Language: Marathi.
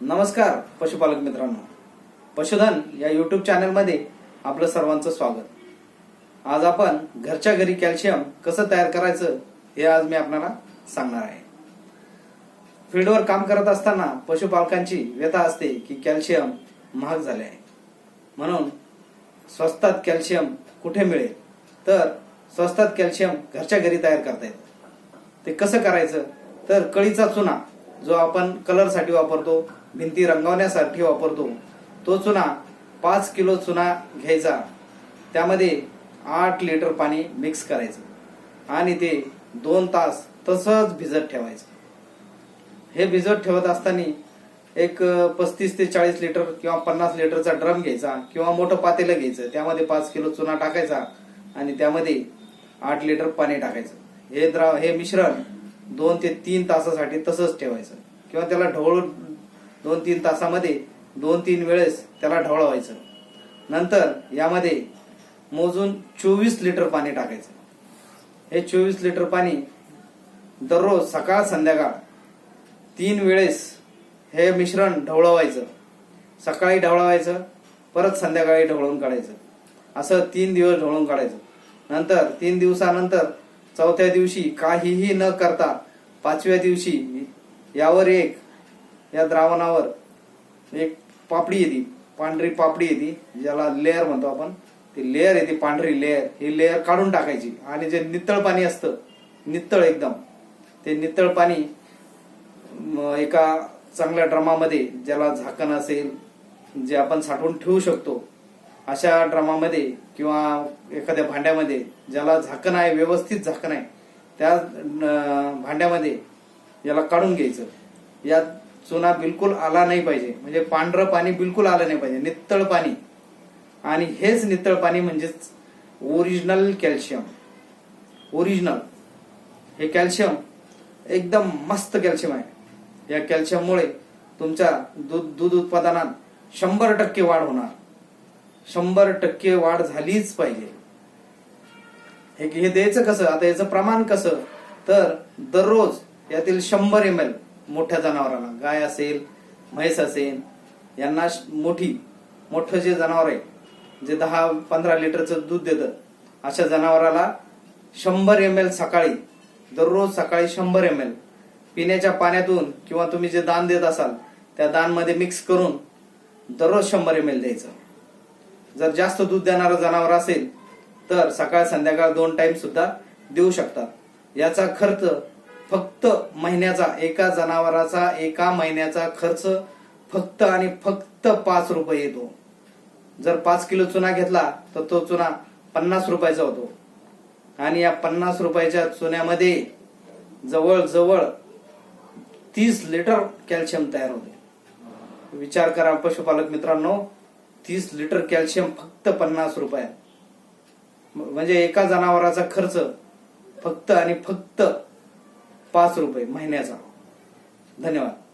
नमस्कार पशुपालक मित्रांनो. पशुधन या युट्यूब चॅनलमध्ये आपलं सर्वांचं स्वागत. आज आपण घरच्या घरी कॅल्शियम कसं तयार करायचं हे आज मी आपल्याला सांगणार आहे. फील्डवर काम करत असताना पशुपालकांची व्यथा असते की कॅल्शियम महाग झाले आहे. म्हणून स्वस्तात कॅल्शियम कुठे मिळेल? तर स्वस्तात कॅल्शियम घरच्या घरी तयार करता येतं. ते कसं करायचं? तर कळीचा चुना जो आपण कलरसाठी वापरतो भिंती रंगवण्यासाठी वापरतो. तो चुना पाच किलो चुना घ्यायचा. त्यामध्ये आठ लिटर पाणी मिक्स करायचं. आणि ते दोन तास तसंच भिजत ठेवायचं. हे भिजत ठेवत असताना एक पस्तीस ते चाळीस लिटर किंवा पन्नास लिटरचा ड्रम घ्यायचा किंवा मोठं पातेलं घ्यायचं. त्यामध्ये पाच किलो चुना टाकायचा आणि त्यामध्ये आठ लिटर पाणी टाकायचं. हे द्राव हे मिश्रण दोन ते तीन तासासाठी तसंच ठेवायचं. किंवा त्याला ढवळून दोन तीन तासामध्ये दोन तीन वेळेस त्याला ढवळवायचं. नंतर यामध्ये मोजून चोवीस लिटर पाणी टाकायचं. हे चोवीस लिटर पाणी दररोज सकाळ संध्याकाळ तीन वेळेस हे मिश्रण ढवळवायचं. सकाळी ढवळवायचं परत संध्याकाळी ढवळून काढायचं. असं तीन दिवस ढवळून काढायचं. नंतर तीन दिवसानंतर चौथ्या दिवशी काहीही न करता पाचव्या दिवशी यावर एक या द्रावणावर एक पापडी येते पांढरी पापडी येते ज्याला लेअर म्हणतो आपण. ती लेअर येते पांढरी लेअर ही लेअर काढून टाकायची. आणि जे नितळ पाणी असतं नितळ एकदम ते नितळ पाणी एका चांगल्या ड्रमामध्ये ज्याला झाकण असेल जे आपण साठवून ठेवू शकतो अशा ड्रमामध्ये किंवा एखाद्या भांड्यामध्ये ज्याला झाकण आहे व्यवस्थित झाकण आहे त्या भांड्यामध्ये याला काढून घ्यायचं. यात चुना बिलकुल आला नाही पाहिजे. म्हणजे पांढरं पाणी बिलकुल आलं नाही पाहिजे. नितळ पाणी. आणि हेच नितळ पाणी म्हणजेच ओरिजिनल कॅल्शियम ओरिजिनल हे कॅल्शियम एकदम मस्त कॅल्शियम आहे. या कॅल्शियममुळे तुमच्या दूध दूध उत्पादनात शंभर टक्के वाढ होणार. शंभर टक्के वाढ झालीच पाहिजे. हे हे द्यायचं कसं? आता याचं प्रमाण कसं? तर दररोज यातील शंभर एम एल मोठ्या जनावरांना. गाय असेल म्हैस असेल यांना श- मोठी मोठं जे जनावर आहे जे दहा पंधरा लिटरचं दूध देतं अशा जनावराला शंभर एम एल सकाळी दररोज सकाळी शंभर एम एल पिण्याच्या पाण्यातून किंवा तुम्ही जे दान देत असाल त्या दानमध्ये मिक्स करून दररोज शंभर एम एल द्यायचं. जर जास्त दूध देणारं जनावर असेल तर सकाळ संध्याकाळ दोन टाइम सुद्धा देऊ शकतात. याचा खर्च फक्त महिन्याचा एका जनावराचा एका महिन्याचा खर्च फक्त आणि फक्त पाच रुपये येतो. जर पाच किलो चुना घेतला तर तो चुना पन्नास रुपयाचा होतो. आणि या पन्नास रुपयाच्या चुन्यामध्ये जवळजवळ तीस लिटर कॅल्शियम तयार होते. विचार करा पशुपालक मित्रांनो तीस लिटर कॅल्शियम फक्त पन्नास रुपयात. म्हणजे एका जनावराचा खर्च फक्त आणि फक्त पाच रुपये महिन्याचा. धन्यवाद.